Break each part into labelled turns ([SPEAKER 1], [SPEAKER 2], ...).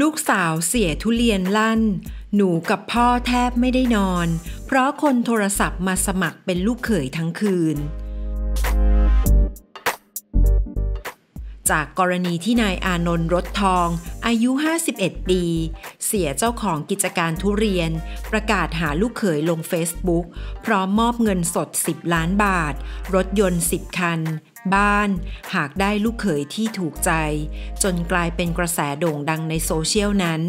[SPEAKER 1] ลูกสาวเสียทุเรียนลั่น หนูกับพ่อแทบไม่ได้นอน เพราะคนโทรศัพท์มาสมัครเป็นลูกเขยทั้งคืน จากกรณีที่นายอานนท์รถทอง อายุ 51 ปี เสียเจ้าของกิจการทุเรียน ประกาศหาลูกเขยลง Facebook พร้อมมอบเงินสด 10 ล้านบาท รถยนต์ 10 คัน บ้าน หากได้ลูกเขยที่ถูกใจ จนกลายเป็นกระแสโด่งดังในโซเชียลนั้น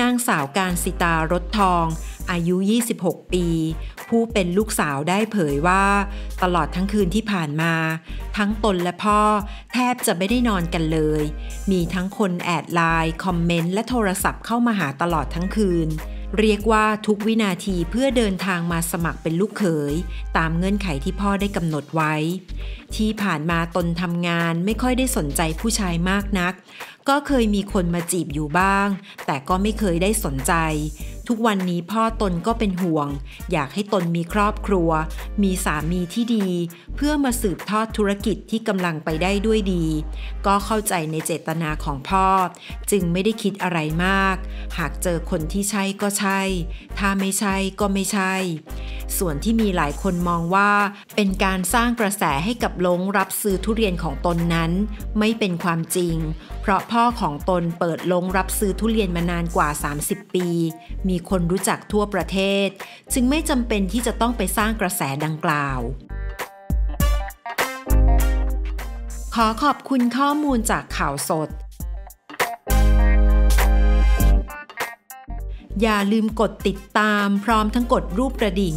[SPEAKER 1] นางสาวการสิตารถทอง อายุ 26 ปี ผู้เป็นลูกสาวได้เผยว่า ตลอดทั้งคืนที่ผ่านมา ทั้งตนและพ่อแทบจะไม่ได้นอนกันเลย มีทั้งคนแอดไลน์คอมเมนต์และโทรศัพท์เข้ามาหาตลอดทั้งคืน เรียกว่าทุกวินาทีเพื่อเดินทางมาสมัครเป็นลูกเขย ตามเงื่อนไขที่พ่อได้กำหนดไว้ที่ผ่านมาตนทำงานไม่ค่อยได้สนใจผู้ชายมากนัก ก็เคยมีคนมาจีบอยู่บ้าง แต่ก็ไม่เคยได้สนใจ ทุกวันนี้พ่อตนก็เป็นห่วง อยากให้ตนมีครอบครัว มีสามีที่ดี เพื่อมาสืบทอดธุรกิจที่กำลังไปได้ด้วยดี ก็เข้าใจในเจตนาของพ่อ จึงไม่ได้คิดอะไรมาก หากเจอคนที่ใช่ก็ใช่ ถ้าไม่ใช่ก็ไม่ใช่ ส่วนที่มีหลายคนมองว่า เป็นการสร้างกระแสให้กับลงรับซื้อทุเรียนของตนนั้น ไม่เป็นความจริง เพราะพ่อของตนเปิดลงรับซื้อทุเรียนมานานกว่า 30 ปี มีคนรู้จักทั่วประเทศ จึงไม่จำเป็นที่จะต้องไปสร้างกระแสดังกล่าว ขอขอบคุณข้อมูลจากข่าวสดอย่าลืมกดติดตามพร้อมทั้งกดรูปกระดิ่ง